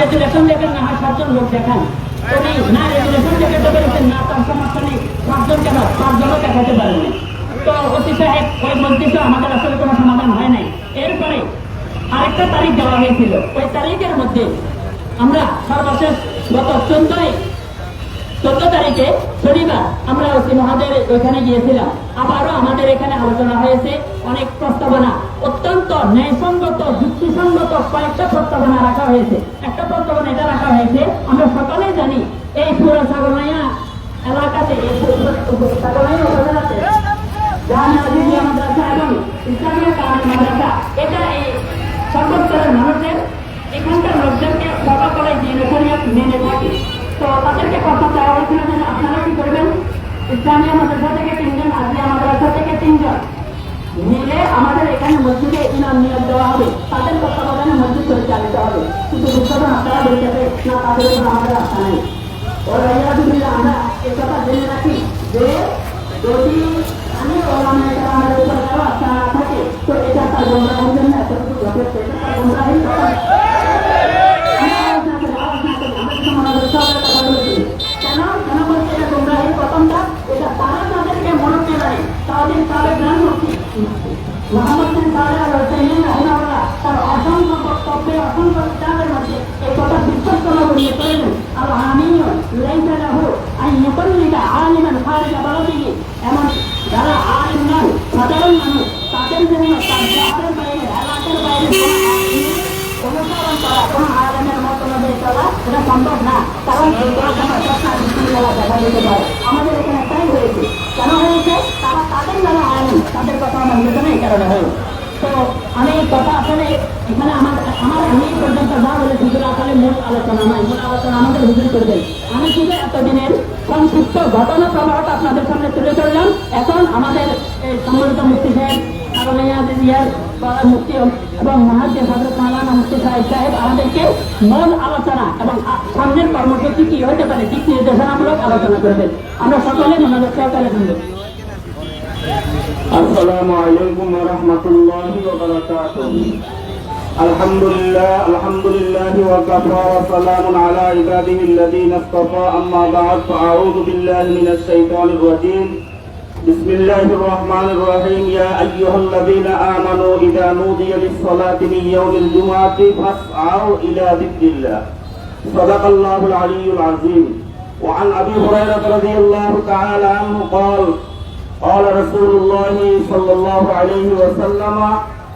Resolution দেখেন না হয় সাতজন লোক দেখান। না রেজুলেশন দেখে তো বলেছেন, না, তার সমস্যা নেই। পাঁচজন কেন পাঁচজনও দেখাতে পারেন তো অতি সাহেব ওই বলতেছে আমাদের আসলে কোনো সমাধান হয় নাই। এরপরে আরেকটা তারিখ দেওয়া হয়েছিল। ওই তারিখের মধ্যে আমরা সর্বশেষ গত চোদ্দই চোদ্দ তারিখে শনিবার আমরা ওসি মহাদের ওইখানে গিয়েছিলাম। আবারও আমাদের এখানে আলোচনা হয়েছে অনেক প্রস্তাবনা। অত্যন্ত ন্যায়সঙ্গত, যুক্তিসঙ্গত কয়েকটা প্রস্তাবনা রাখা হয়েছে। একটা প্রস্তাবনা এটা রাখা হয়েছে, আমরা সকলে জানি এই পুরো সাগরনাইয়া এলাকাতে, এই এটা এই সর্বস্তরের মানুষের এখানকার লোকজনকে সকলে দিনে শরিয়ত মেনে থাকে তো তাদেরকে কথা চাওয়া আপনারা কি করবেন? ইসলামিয়া মাদ্রাসা থেকে তিনজন আজিয়া মাদ্রাসা থেকে তিনজন। মিলে আমাদের এখানে মসজিদে ইমাম নিয়োগ দেওয়া হবে। তাদের তত্ত্বাবধানে মসজিদ পরিচালিত হবে। কিন্তু দুঃখজন আপনারা বলতে হবে, না তাদের উপর আমাদের আস্থা নেই। ওরা আমরা এই কথা জেনে রাখি যে যদি আমি আমাদের উপর থাকে তো এটা তার গোমরাহের জন্য এতটুকু যথেষ্ট কথা কেন কেন বলছে এটা গোমরাহের প্রথমটা এটা তারা তাদেরকে মনে জ্ঞান মুক্তি মোহাম্মদ বিন সালেহ আল হুসাইন রাহিমাহুল্লাহ তার অসংখ্য বক্তব্যে অসংখ্য কিতাবের মধ্যে এই কথা বিশ্বস্ত করিয়ে করেছেন। আল আমিন লাইসা লাহু আন ইউকাল্লিদা আলিমান খারিজা বালদিহি। এমন যারা আলিম নয়, সাধারণ মানুষ, তাদের জন্য তার জাতের বাইরে, এলাকার বাইরে অনুসরণ করা, কোনো আলেমের মতলবে চলা এটা সম্ভব না। কারণ এই কোনো প্রশ্ন দেখা দিতে পারে আমাদের এখানে তাই হয়েছে কেন হয়েছে তারা তাদের যারা আলেম তাদের কথা আমার কারণে হয়েছে তো আমি কথা আসলে এখানে আমার আমার আমি পর্যন্ত যা বলে হুজুর আসলে মূল আলোচনা নয়। মূল আলোচনা আমাদের হুজুর করবেন। আমি শুধু এতদিনের সংক্ষিপ্ত ঘটনা প্রবাহটা আপনাদের সামনে তুলে ধরলাম। এখন আমাদের সম্মানিত মুক্তি সাহেব মুক্তি এবং মহাজির হজরত মালানা মুক্তি সাহেব সাহেব, আমাদেরকে মূল আলোচনা এবং সামনের কর্মসূচি কি হতে পারে, দিক নির্দেশনামূলক আলোচনা করবেন। আমরা সকলে মনোযোগ সহকারে শুনব। السلام عليكم ورحمة الله وبركاته الحمد لله الحمد لله وكفى وسلام على عباده الذين اصطفى أما بعد فأعوذ بالله من الشيطان الرجيم بسم الله الرحمن الرحيم يا أيها الذين آمنوا إذا نودي للصلاة من يوم الجمعة فاسعوا إلى ذكر الله صدق الله العلي العظيم وعن أبي هريرة رضي الله تعالى عنه قال قال رسول الله صلى الله عليه وسلم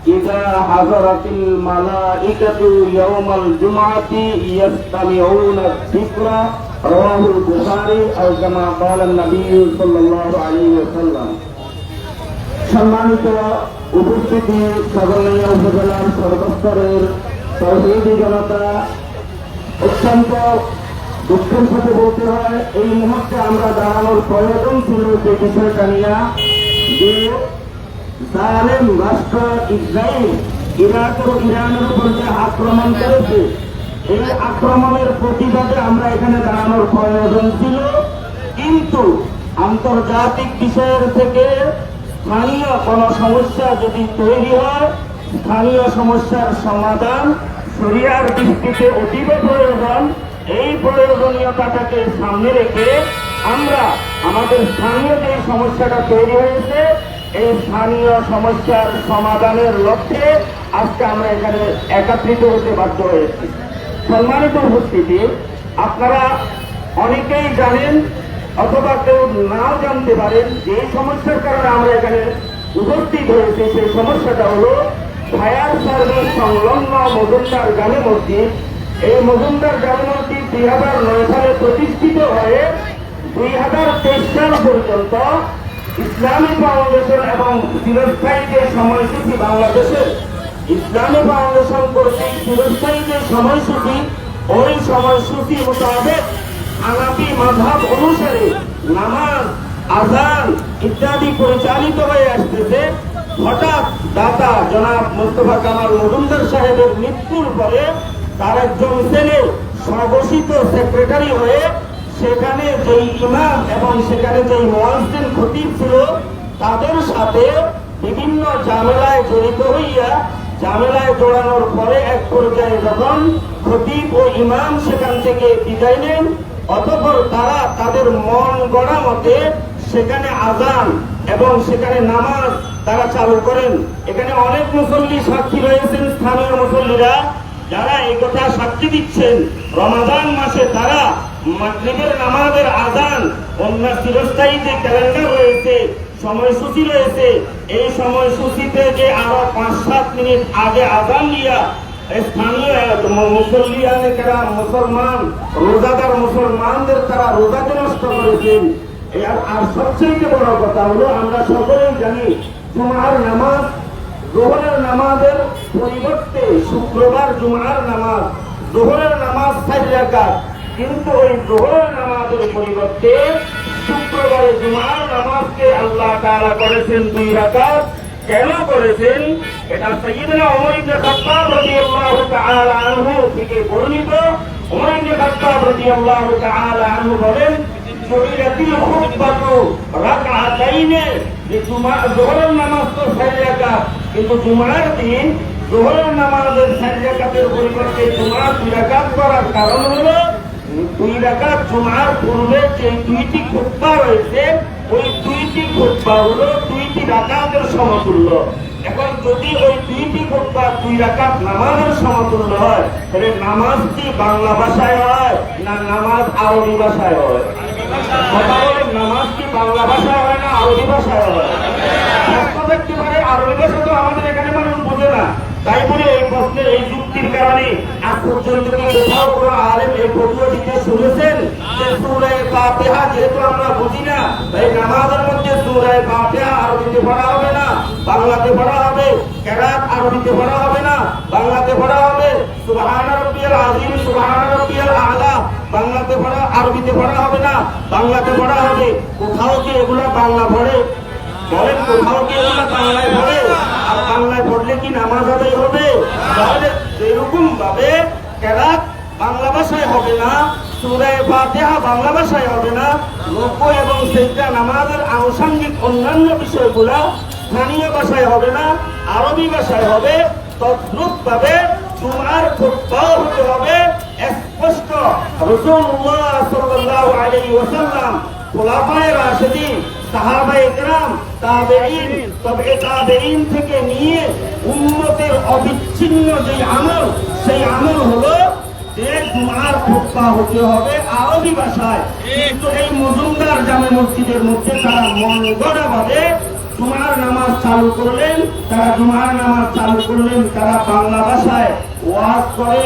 إذا حضرت الملائكة يوم الجمعة يستمعون الذكر رواه البخاري أو كما قال النبي صلى الله عليه وسلم সম্মানিত উপস্থিতি সদনীয় উপজেলার সর্বস্তরের তৌহিদি জনতা অত্যন্ত দুঃখের সাথে বলতে হয়, এই মুহূর্তে আমরা দাঁড়ানোর প্রয়োজন ছিল যে বিষয়টা নিয়ে। যে জালেম রাষ্ট্র ইসরায়েল ইরাক ও ইরানের উপর যে আক্রমণ করেছে, এই আক্রমণের প্রতিবাদে আমরা এখানে দাঁড়ানোর প্রয়োজন ছিল। কিন্তু আন্তর্জাতিক বিষয়ের থেকে স্থানীয় কোনো সমস্যা যদি তৈরি হয়, স্থানীয় সমস্যার সমাধান শরিয়ার দৃষ্টিতে অতীব প্রয়োজন। এই প্রয়োজনীয়তাটাকে সামনে রেখে আমরা আমাদের স্থানীয় যে সমস্যাটা তৈরি হয়েছে, এই স্থানীয় সমস্যার সমাধানের লক্ষ্যে আজকে আমরা এখানে একত্রিত হতে বাধ্য হয়েছি। সম্মানিত উপস্থিতি, আপনারা অনেকেই জানেন অথবা কেউ নাও জানতে পারেন যে সমস্যার কারণে আমরা এখানে উপস্থিত হয়েছি। সেই সমস্যাটা হলো ফায়ার সার্ভিস সংলগ্ন মজুমদার জামে মসজিদ এই মজুমদার জামে মসজিদ দুই হাজার নয় সালে প্রতিষ্ঠিত হয়ে দুই হাজার তেইশ সাল পর্যন্ত ইসলামী ফাউন্ডেশন এবং চিরস্থায়ী যে সময়সূচি বাংলাদেশের ইসলামী ফাউন্ডেশন কর্তৃক চিরস্থায়ী যে সময়সূচি ওই সময়সূচি মোতাবেক আনাপি মাধাব অনুসারে নামাজ আজান ইত্যাদি পরিচালিত হয়ে আসতেছে। হঠাৎ দাতা জনাব মোস্তফা কামাল মজুমদার সাহেবের মৃত্যুর পরে তার একজন স্বঘোষিত সেক্রেটারি হয়ে সেখানে যেই ইমাম এবং সেখানে যেই মোয়াজিন খতিব ছিল, তাদের সাথে বিভিন্ন ঝামেলায় জড়িত হইয়া ঝামেলায় জড়ানোর পরে এক পর্যায়ে যখন খতিব ও ইমাম সেখান থেকে বিদায় নেন, অতঃপর তারা তাদের মন গড়া মতে সেখানে আজান এবং সেখানে নামাজ তারা চালু করেন। এখানে অনেক মুসল্লি সাক্ষী রয়েছেন, স্থানীয় মুসল্লিরা। যারা এই কথা সাক্ষী দিচ্ছেন, রমাদান মাসে তারা মাগরিবের নামাজের আজান, অন্য চিরস্থায়ী যে ক্যালেন্ডার রয়েছে, সময়সূচি রয়েছে, এই সময়সূচিতে যে আরও পাঁচ সাত মিনিট আগে আজান দিয়া স্থানীয় মুসল্লিয়ানে যারা মুসলমান, রোজাদার মুসলমানদের তারা রোজাকে নষ্ট করেছেন। আর- সবচেয়ে বড় কথা হলো, আমরা সকলেই জানি, জুমার নামাজ জোহরের নামাজের পরিবর্তে শুক্রবার জুমার নামাজ, জোহরের নামাজ চারি রাকাত। কিন্তু ওই জোহরের নামাজের পরিবর্তে শুক্রবারে জুমার নামাজকে আল্লাহ তাআলা করেছেন দুই রাকাত। কেন করেছেন? এটা সৈয়দনা ওমর ইবনে খাত্তাব রাদিয়াল্লাহু আনহু থেকে বর্ণিত। ওমর ইবনে খাত্তাব রাদিয়াল্লাহু আনহু বলেন যে জুমা নামাজ তো রাকাত। কিন্তু জুমার দিন জোহরের নামাজের চারি রাকাতের পরিবর্তে জুমার দুই রাকাত করার কারণ হলো দুই রাকাত জুমার পূর্বে যে দুইটি খুতবা রয়েছে, ওই দুইটি খুতবা হলো দুইটি রাকাতের সমতুল্য। এখন যদি ওই দুইটি খুতবা দুই রাকাত নামাজের সমতুল্য হয়, তাহলে নামাজ কি বাংলা ভাষায় হয় না নামাজ আরবি ভাষায় হয়? কথা বলেন, নামাজ কি বাংলা ভাষায় হয় না আরবি ভাষায় হয়? তো আমাদের এখানে মানুষ বোঝে না। তাই বলে এই এই যুক্তির কারণে আজ পর্যন্ত কোথাও কোনো আলেম এই শুনেছেন? যে সুরায় যেহেতু আমরা বুঝি না, তাই নামাজের মধ্যে সুরায় আরবিতে পড়া হবে না, বাংলাতে পড়া হবে, কেরাত আরবিতে পড়া হবে না, বাংলাতে পড়া হবে আলা, বাংলাতে পড়া, আরবিতে পড়া হবে না, বাংলাতে পড়া হবে। কোথাও কি এগুলা বাংলা পড়ে? বলেন কোথাও কি বাংলায় পড়ে আর বাংলায় পড়লে কি নামাজ আদায় হবে? তাহলে এরকম ভাবে কেরাত বাংলা ভাষায় হবে না, সুরায় ফাতিহা বাংলা ভাষায় হবে না, লোক এবং সেজদা, নামাজের আনুষঙ্গিক অন্যান্য বিষয়গুলা স্থানীয় ভাষায় হবে না, আরবি ভাষায় হবে তদ্রুপ ভাবে তোমার খুতবাও হতে হবে, স্পষ্ট। রাসূলুল্লাহ সাল্লাল্লাহু আলাইহি ওয়াসাল্লাম অবিচ্ছিন্ন যে আমল, সেই আমল হলো যে জুমার খুতবা হতে হবে আরবি ভাষায়। কিন্তু এই মজুমদার জামে মসজিদের মধ্যে তারা মন ভাবে জুমার নামাজ চালু করলেন, তারা জুমার নামাজ চালু করলেন, তারা বাংলা ভাষায় ওয়াজ করে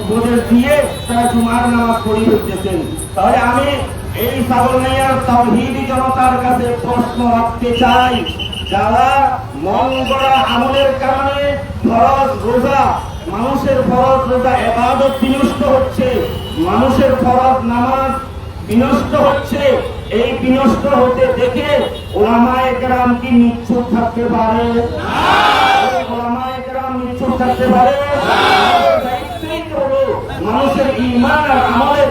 উপদেশ দিয়ে তারা জুমার নামাজ পড়িয়ে দিতেছেন। তাহলে আমি এই সাবনাইয়ার তাওহীদি জনতার কাছে প্রশ্ন রাখতে চাই, যারা মন গড়া আমলের কারণে ফরজ রোজা, মানুষের ফরজ রোজা এবাদত বিনষ্ট হচ্ছে, মানুষের ফরজ নামাজ বিনষ্ট হচ্ছে, এই বিনষ্ট হতে দেখে ওলামায়ে কেরাম কি নিচ্ছুক থাকতে পারে? ওলামায়ে কেরাম নিচ্ছুক থাকতে পারে? মানুষের ইমান আর আমলের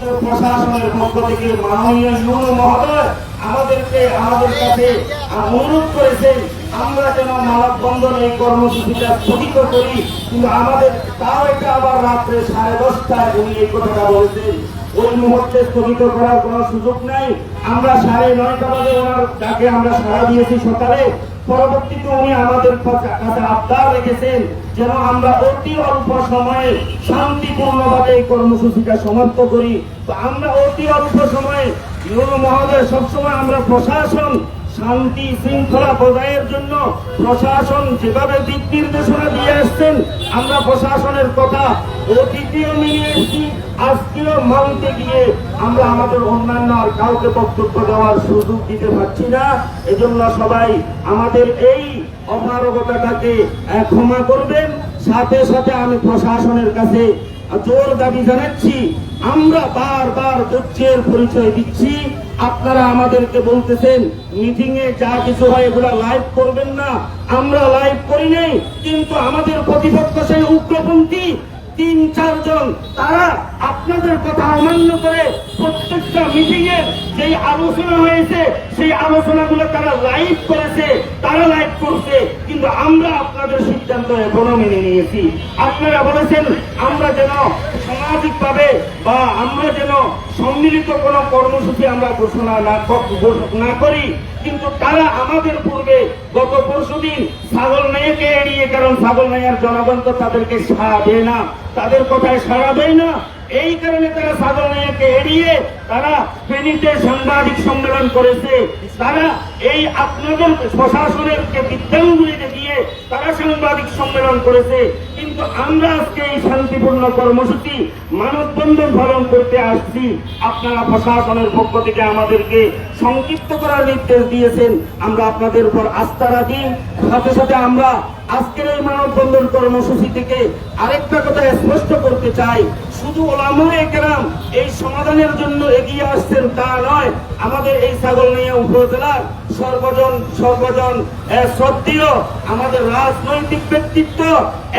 প্রশাসনের পক্ষ থেকে মাননীয় ইউনু মহোদয় আমাদেরকে, আমাদের কাছে অনুরোধ করেছেন, আমরা যেন মানববন্ধন এই কর্মসূচিটা স্থগিত করি। কিন্তু আমাদের তাও এটা আবার রাত্রে সাড়ে দশটায় উনি এই কথাটা বলেছেন। ওই মুহূর্তে স্থগিত করার কোনো সুযোগ নাই। আমরা সাড়ে নয়টা বাজে ওনার ডাকে আমরা সাড়া দিয়েছি সকালে। পরবর্তীতে উনি আমাদের কাছে আবদার রেখেছেন যেন আমরা অতি অল্প সময়ে শান্তিপূর্ণভাবে এই কর্মসূচিটা সমাপ্ত করি। তো আমরা অতি অল্প সময়ে মহোদয় সবসময় আমরা প্রশাসন শান্তি শৃঙ্খলা বজায়ের জন্য প্রশাসন যেভাবে দিক নির্দেশনা দিয়ে আসছেন আমরা প্রশাসনের কথা অতীতেও মেনে এসেছি, আজকেও মানতে গিয়ে আমরা আমাদের অন্যান্য আর কাউকে বক্তব্য দেওয়ার সুযোগ দিতে পারছি না। এজন্য সবাই আমাদের এই অপারগতাটাকে ক্ষমা করবেন। সাথে সাথে আমি প্রশাসনের কাছে জোর দাবি জানাচ্ছি, আমরা বারবার দুঃখের পরিচয় দিচ্ছি। আপনারা আমাদেরকে বলতেছেন মিটিং এ যা কিছু হয় এগুলা লাইভ করবেন না। আমরা লাইভ করি নাই, কিন্তু আমাদের প্রতিপক্ষ সেই উগ্রপন্থী তিন চারজন তারা আপনাদের কথা অমান্য করে প্রত্যেকটা মিটিং এর যেই আলোচনা হয়েছে, সেই আলোচনাগুলো তারা লাইভ করেছে, তারা লাইভ করছে। কিন্তু আমরা আপনাদের সিদ্ধান্ত এখনও মেনে নিয়েছি। আপনারা বলেছেন, আমরা যেন সামাজিক ভাবে বা আমরা যেন সম্মিলিত কোন কর্মসূচি আমরা ঘোষণা না করি। কিন্তু তারা আমাদের পূর্বে গত পরশু দিন ছাগল নাইয়াকে এড়িয়ে, কারণ ছাগল নাইয়ার জনগণ তো তাদেরকে সাড়া দেয় না। তাদের কথায় সাড়া দেয় না। এই কারণে তারা নাইয়াকে এড়িয়ে তারা ফেনীতে সাংবাদিক সম্মেলন করেছে। তারা এই আপনাদের প্রশাসনের কে বিদ্যাঙ্গুলি দেখিয়ে তারা সাংবাদিক সম্মেলন করেছে। কিন্তু আমরা আজকে এই শান্তিপূর্ণ কর্মসূচি মানববন্ধন পালন করতে আসছি। আপনারা প্রশাসনের পক্ষ থেকে আমাদেরকে সংক্ষিপ্ত করার নির্দেশ দিয়েছেন। আমরা আপনাদের উপর আস্থা রাখি। সাথে সাথে আমরা আজকের এই মানববন্ধন কর্মসূচি থেকে আরেকটা কথা স্পষ্ট করতে চাই। শুধু ওলামায় কেরাম এই সমাধানের জন্য এগিয়ে আসছেন তা নয়, আমাদের এই ছাগলনাইয়া উপজেলার সর্বজন সর্বজন সত্যিও আমাদের রাজনৈতিক ব্যক্তিত্ব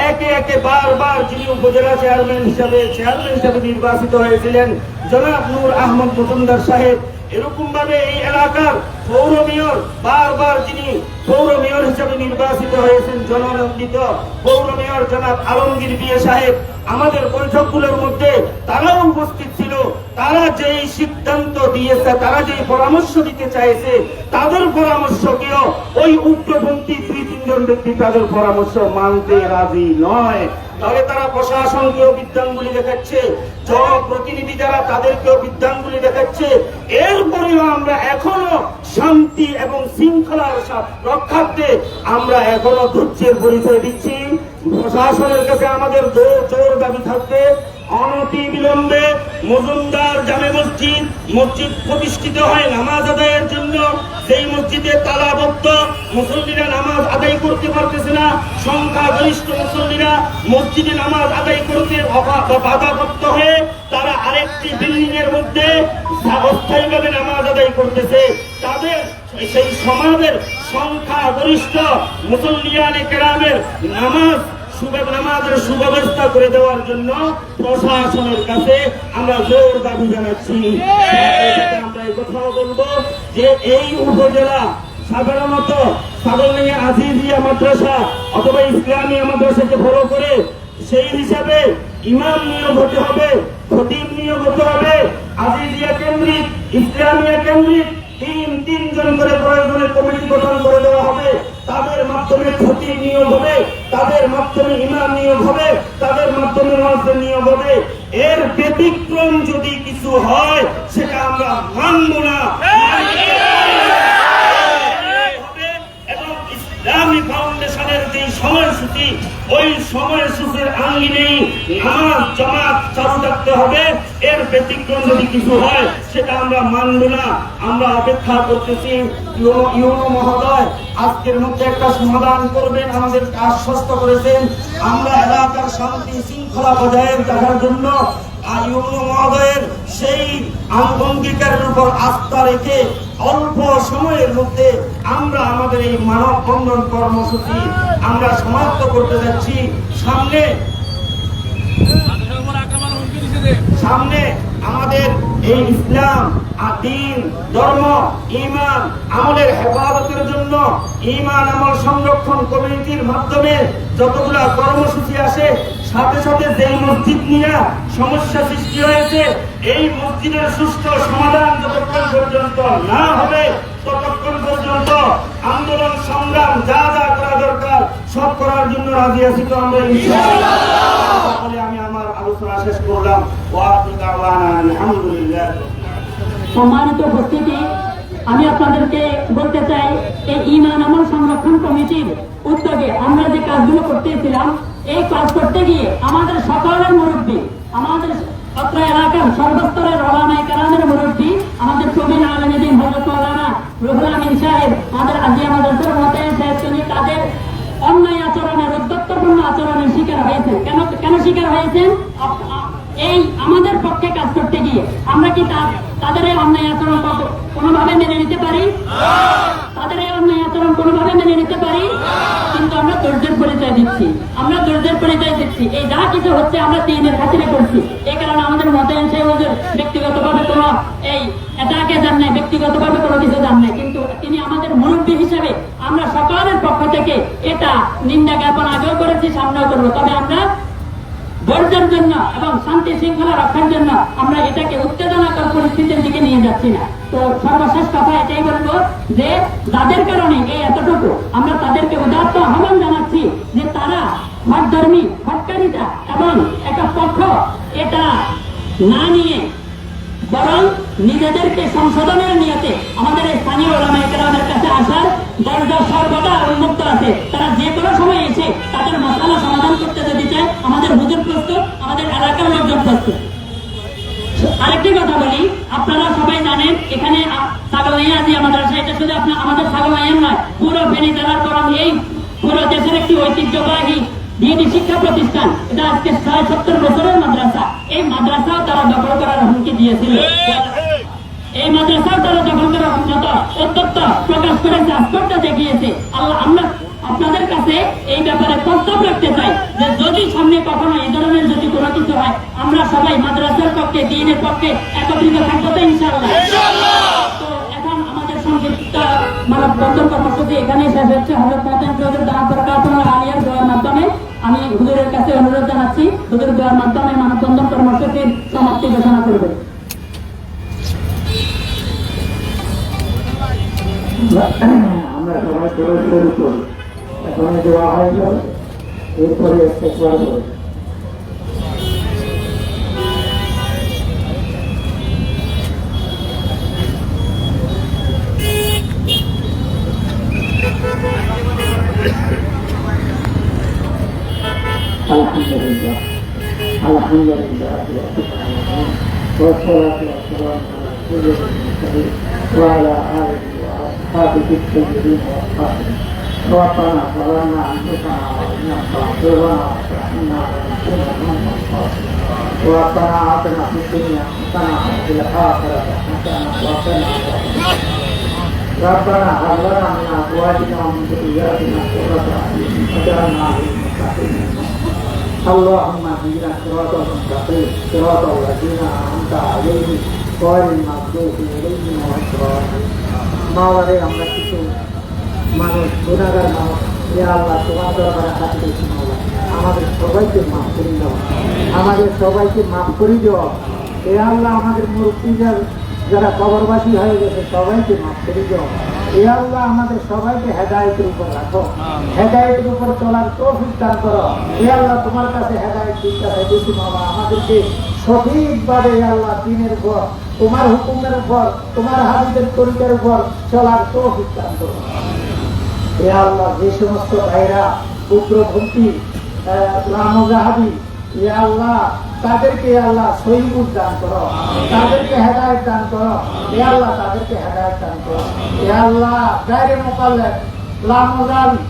একে একে বারবার যিনি উপজেলা চেয়ারম্যান হিসাবে চেয়ারম্যান হিসাবে নির্বাচিত হয়েছিলেন, জনাব নূর আহমদ মজুমদার সাহেব। এরকম ভাবে এই এলাকার পৌর মেয়র, বারবার যিনি পৌর মেয়র হিসেবে নির্বাচিত হয়েছেন, জননন্দিত পৌর মেয়র জনাব আলমগীর বিয়ে সাহেব, আমাদের বৈঠকগুলোর মধ্যে তারাও উপস্থিত ছিল। তারা যেই সিদ্ধান্ত দিয়েছে, তারা যেই পরামর্শ দিতে চাইছে, তাদের পরামর্শকেও ওই উগ্রপন্থী দুই তিনজন ব্যক্তি তাদের পরামর্শ মানতে রাজি নয়। তাহলে তারা প্রশাসনকেও বিদ্যাঙ্গুলি দেখাচ্ছে, জনপ্রতিনিধি যারা তাদেরকেও বিদ্যাঙ্গুলি দেখাচ্ছে। এরপরেও আমরা এখনও শান্তি এবং শৃঙ্খলার রক্ষার্থে আমরা এখনও ধৈর্যের পরিচয় দিচ্ছি। প্রশাসনের কাছে আমাদের জোর দাবি থাকবে। অনতি বিলম্বে মজুমদার জামে মসজিদ মসজিদ প্রতিষ্ঠিত হয় নামাজ আদায়ের জন্য। সেই মসজিদে তালাবদ্ধ। মুসল্লিরা নামাজ আদায় করতে পারতেছে না। সংখ্যাগরিষ্ঠ মুসল্লিরা মসজিদে নামাজ আদায় করতে বাধাপ্রাপ্ত হয়ে তারা আরেকটি বিল্ডিং এর মধ্যে অস্থায়ীভাবে নামাজ আদায় করতেছে। তাদের সেই সমাজের সংখ্যাগরিষ্ঠ মুসল্লিয়ানে কেরামের নামাজ নামাজের সুব্যবস্থা করে দেওয়ার জন্য প্রশাসনের কাছে আমরা জোর দাবি জানাচ্ছি। আমরা এই কথাও বলব যে এই উপজেলা সাধারণত সাগরনিয়া আজিজিয়া মাদ্রাসা অথবা ইসলামিয়া মাদ্রাসাকে ফলো করে সেই হিসাবে ইমাম নিয়োগ হতে হবে, খতিব নিয়োগ হতে হবে, আজিজিয়া কেন্দ্রিক, ইসলামিয়া কেন্দ্রিক তিন তিনজন করে প্রয়োজনে কমিটি গঠন করে দেওয়া হবে। তাদের মাধ্যমে ক্ষতি নিয়োগ হবে, তাদের মাধ্যমে ইমাম নিয়োগ হবে, তাদের মাধ্যমে মানুষের নিয়োগ হবে। এর ব্যতিক্রম যদি কিছু হয়, সেটা আমরা মানব না। ইসলামী ফাউন্ডেশনের যে সময়সূচি, ওই সময়সূচির আঙ্গিনেই নামাজ, জামাত চালু রাখতে হবে। এর ব্যতিক্রম যদি কিছু হয়, সেটা আমরা মানব না। আমরা অপেক্ষা করতেছি, ইউনো মহোদয়, আজকের মধ্যে একটা সমাধান করবেন, আমাদের আশ্বস্ত করেছেন। আমরা এলাকার শান্তি শৃঙ্খলা বজায় রাখার জন্য মহোদয়ের সেই অঙ্গীকারের উপর আস্থা রেখে অল্প সময়ের মধ্যে আমরা আমাদের এই মানব বন্ধন কর্মসূচি আমরা সমাপ্ত করতে যাচ্ছি। সামনে সামনে আমাদের এই ইসলাম দিন ধর্ম ইমান আমলের হেফাজতের জন্য ইমান আমল সংরক্ষণ কমিটির মাধ্যমে যতগুলা কর্মসূচি আসে সাথে সাথে যে মসজিদ নিয়ে সমস্যা সৃষ্টি হয়েছে, এই মসজিদের সুষ্ঠু সমাধান যতক্ষণ পর্যন্ত না হবে, ততক্ষণ পর্যন্ত আন্দোলন, সংগ্রাম যা যা করা দরকার, সব করার জন্য রাজি আছি তো আমরা আমি আমার আলোচনা শেষ করলাম। সম্মানিত উপস্থিতি, আমি আপনাদেরকে বলতে চাই, এই ইমান আমল সংরক্ষণ কমিটির উদ্যোগে আমরা যে কাজগুলো করতেছিলাম এই কাজ করতে গিয়ে আমাদের সকলের মুরব্বী, আমাদের অত্র এলাকার সর্বস্তরের ওলামাই কালামের মুরব্বী, আমাদের প্রবীণ আলমীদিন হজরত মৌলানা রুহুল আমিন সাহেব, আমাদের আজিয়া মাদ্রাসার মতে তিনি তাদের অন্যায় আচরণের উদ্যত্তপূর্ণ আচরণের শিকার হয়েছেন। কেন কেন শিকার হয়েছেন? এই আমাদের পক্ষে কাজ করতে গিয়ে আমরা কি তা- তাদের এই অন্যায় আচরণ কোনোভাবে মেনে নিতে পারি? তাদের এই অন্যায় আচরণ কোনোভাবে মেনে নিতে পারি? কিন্তু আমরা ধৈর্যের পরিচয় দিচ্ছি। আমরা ধৈর্যের পরিচয় দিচ্ছি। এই যা কিছু হচ্ছে আমরা তিনের খাতিরে করছি। এই কারণে আমাদের মতে সেই হুজুর, ব্যক্তিগতভাবে কোনো এই এটাকে জান নাই, ব্যক্তিগতভাবে কোনো কিছু জান নাই। কিন্তু তিনি আমাদের মুরব্বী হিসেবে আমরা সকলের পক্ষ থেকে এটা নিন্দা জ্ঞাপন আগেও করেছি, সামনেও করব। তবে আমরা ধৈর্যের জন্য এবং শান্তি শৃঙ্খলা রক্ষার জন্য আমরা এটাকে উত্তেজনাকর পরিস্থিতির দিকে নিয়ে যাচ্ছি না। তো সর্বশেষ কথা এটাই বলব যে, যাদের কারণে এই এতটুকু আমরা তাদেরকে উদাত্ত আহ্বান জানাচ্ছি যে তারা হটধর্মী হটকারিতা এবং একটা পক্ষ এটা না নিয়ে বরং নিজেদেরকে সংশোধনের নিয়তে আমাদের স্থানীয় কেরামের কাছে আসার দরজা সর্বদা উন্মুক্ত আছে। তারা যে কোনো সময় এসে তাদের মশালা সমাধান করতে যদি চায়, আমাদের হুজুর প্রস্তুত, আমাদের এলাকার লোকজন প্রস্তুত। আরেকটি কথা বলি, আপনারা সবাই জানেন, এখানে সাগমাইয়া আজি আমাদের এটা শুধু আপনার, আমাদের সাগমাইয়া নয় পুরো ফেনী জেলার বরং এই পুরো দেশের একটি ঐতিহ্যবাহী দিনী শিক্ষা প্রতিষ্ঠান। এটা আজকে ছয় সত্তর বছরের মাদ্রাসা। এই মাদ্রাসাও তারা দখল করার হুমকি দিয়েছিল। এই তারা দখল করার মতো অত্যন্ত প্রকাশ করেছে আস্পর্ধা দেখিয়েছে। আল্লাহ, আমরা আপনাদের কাছে এই ব্যাপারে প্রস্তাব রাখতে চাই যে যদি সামনে কখনো এই ধরনের যদি কোনো কিছু হয়, আমরা সবাই মাদ্রাসার পক্ষে, দিনের পক্ষে একত্রিত থাকব তো মানব বন্ধন মাধ্যমে আমি হুজুরের কাছে অনুরোধ জানাচ্ছি, হুজুর দোয়ার মাধ্যমে মানববন্ধন কর্মসূচির সমাপ্তি ঘোষণা করবে। আমরা সবাই করে শুরু করি এখন দেওয়া হয়ে গেল এরপরে একবার করে আলহামদুলিল্লাহ আলহামদুলিল্লাহ والصلاة والسلام على سيد المرسلين وعلى آله وأصحابه الطيبين والطاهرين ربنا ظلمنا أنفسنا وإن لم تغفر لنا وترحمنا لنكونن من الخاسرين ربنا آتنا في الدنيا حسنة وفي الآخرة حسنة وقنا عذاب النار ربنا هب لنا من أزواجنا ومن ذرياتنا قرة أعين واجعلنا للمتقين إماما اللهم اهدنا صراط المستقيم صراط الذين انعمت عليهم غير المغضوب عليهم ولا الضالين মাওলারে আমরা কিছু মানুষ গুণাগার মানুষ ইয়া আল্লাহ তোমার দরবারে হাত দিয়েছি মাওলা। আমাদের সবাইকে মাফ করে দাও। আমাদের সবাইকে মাফ করে দাও। এ আল্লাহ আমাদের মুরব্বীদের যারা কবরবাসী হয়ে গেছে সবাইকে মাফ করে দাও। এ আল্লাহ আমাদের সবাইকে হেদায়তের উপর রাখো। হেদায়তের উপর চলার তৌফিক দান করো। এ আল্লাহ তোমার কাছে হেদায়ত দিতে বেশি বাবা আমাদেরকে সঠিকভাবে আল্লাহ দিনের উপর তোমার হুকুমের উপর তোমার হাবিদের তরিকার উপর চলার দান করো। এ আল্লাহ যে সমস্ত ভাইরা, উগ্রপন্থী রামজাহাবি এ আল্লাহ, তাদেরকে আল্লাহ সহিবুদ দান করো, তাদেরকে হেদায়ত দান করো, এ আল্লাহ তাদেরকে হেদায়ত দান করো। এ আল্লাহ গায়ে মোকাল্লে লামজাহাবি,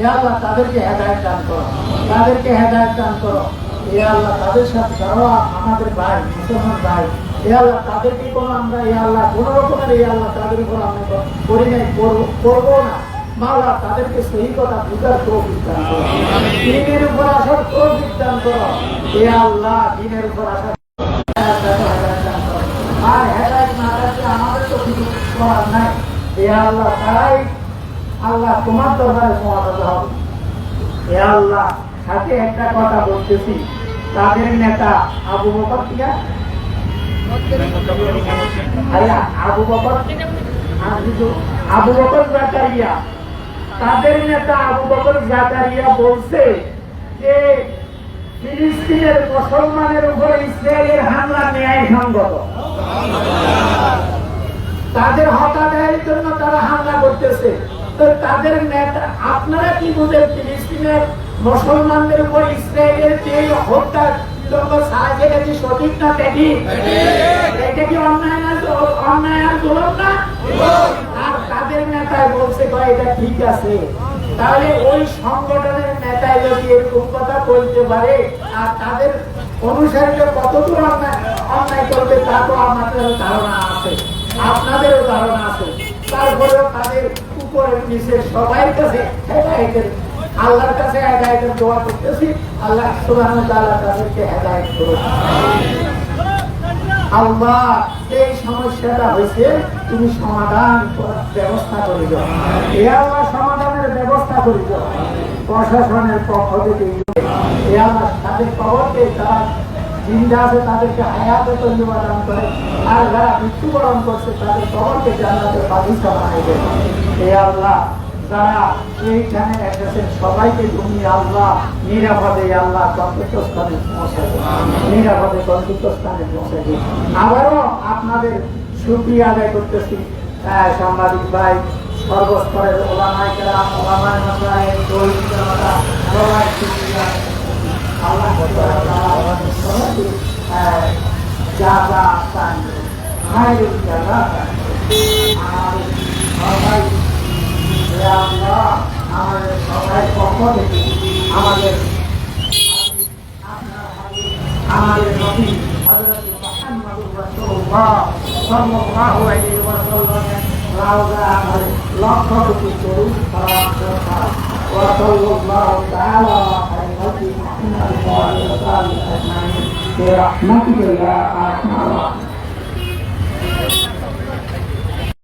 এ আল্লাহ তাদেরকে হেদায়ত দান করো, তাদেরকে হেদায়ত দান করো। এ আল্লাহ তাদের সাথে যারা আমাদের ভাই মুসলমান ভাই এ আল্লাহ তাদেরকে কোনো আমরা, এ আল্লাহ কোন রকমের, এ আল্লাহ তাদের উপর আমরা করি নাই করবো- না। মাওলা তাদেরকে সেই কথা বুঝার তৌফিক দিনের উপর আসার তৌফিক দান এ আল্লাহ দিনের উপর আসার আর আমাদের তো কিছু করার নাই। এ আল্লাহ তারাই আল্লাহ তোমার দরবারে সমাধান হবে। এ আল্লাহ সাথে একটা কথা বলতেছি। তাদের নেতা আবু বকর আরে আবু বকর আবু বকর জাকারিয়া। তাদের নেতা আবু বকর জাকারিয়া বলছে যে, ফিলিস্তিনের মুসলমানের উপরে ইসরায়েলের হামলা ন্যায় সঙ্গত তাদের জন্য তারা হামলা করতেছে। তো তাদের নেতা আপনারা কি বুঝেন ফিলিস্তিনের মুসলমানদের উপর ইসরায়েলের যে হত্যা সাহায্য গেছে সঠিক না দেখি এটা কি অন্যায় না অন্যায় আর জুলুম না? আর তাদের নেতায় বলছে এটা ঠিক আছে। তাহলে ওই সংগঠনের নেতায় যদি এরকম কথা বলতে পারে আর তাদের অনুসারীরা কতদূর অন্যায় অন্যায় করবে তা তো আমাদের ধারণা আছে। আপনাদেরও ধারণা আছে। তারপরেও তাদের উপরের নিচে সবাই কাছে আল্লাহর কাছে হেদায়তের দোয়া করতেছি। আল্লাহ সুবাহ তাদেরকে হেদায়ত করুন আল্লাহ, এই সমস্যাটা হয়েছে, তুমি সমাধান ব্যবস্থা করে দাও। এ আল্লাহ, সমাধানের ব্যবস্থা করে দাও। প্রশাসনের পক্ষ থেকে এ আল্লাহ তাদের খবরকে তারা জিন্দা আছে, তাদেরকে হায়াতে করে। আর যারা মৃত্যুবরণ করছে, তাদের খবরকে জানাতে দেয়। এ আল্লাহ যারা এইখানে এসেছেন সবাইকে তুমি আল্লাহ নিরাপদে আল্লাহ গন্তব্য স্থানে পৌঁছে দাও। নিরাপদে গন্তব্য স্থানে পৌঁছে দিন। আবারও আপনাদের সুক্রিয়া আদায় করতেছি সাংবাদিক ভাই সর্বস্তরের ওলামাই কেরাম ওলামাই মাসায় সবাই সুক্রিয়া আল্লাহ সবাইকে যা আমাদের সবাই আমাদের সবাই পক্ষ থেকে আমাদের আমাদের নবী হযরত মুহাম্মদুর রাসূলুল্লাহ সাল্লাল্লাহু আলাইহি ওয়াসাল্লামের রাওজা আমার লক্ষ কোটি দরুদ সালাম দরকার ওয়া সাল্লাল্লাহু তাআলা আলা নবী মুহাম্মদ ওয়া আলিহি ওয়া সাহবিহি আজমাইন برحمتك يا ارحم الراحمين